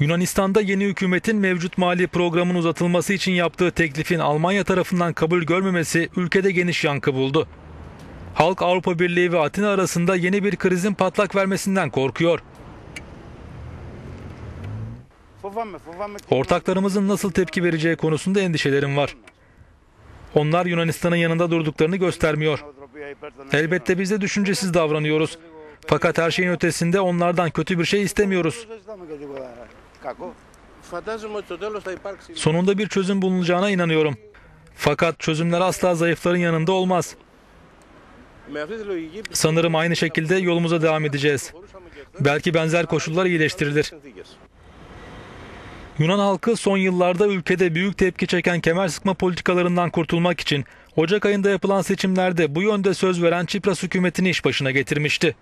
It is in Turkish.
Yunanistan'da yeni hükümetin mevcut mali programın uzatılması için yaptığı teklifin Almanya tarafından kabul görmemesi ülkede geniş yankı buldu. Halk Avrupa Birliği ve Atina arasında yeni bir krizin patlak vermesinden korkuyor. Ortaklarımızın nasıl tepki vereceği konusunda endişelerim var. Onlar Yunanistan'ın yanında durduklarını göstermiyor. Elbette biz de düşüncesiz davranıyoruz. Fakat her şeyin ötesinde onlardan kötü bir şey istemiyoruz. Sonunda bir çözüm bulunacağına inanıyorum. Fakat çözümler asla zayıfların yanında olmaz. Sanırım aynı şekilde yolumuza devam edeceğiz. Belki benzer koşullar iyileştirilir. Yunan halkı son yıllarda ülkede büyük tepki çeken kemer sıkma politikalarından kurtulmak için Ocak ayında yapılan seçimlerde bu yönde söz veren Çipras hükümetini iş başına getirmişti.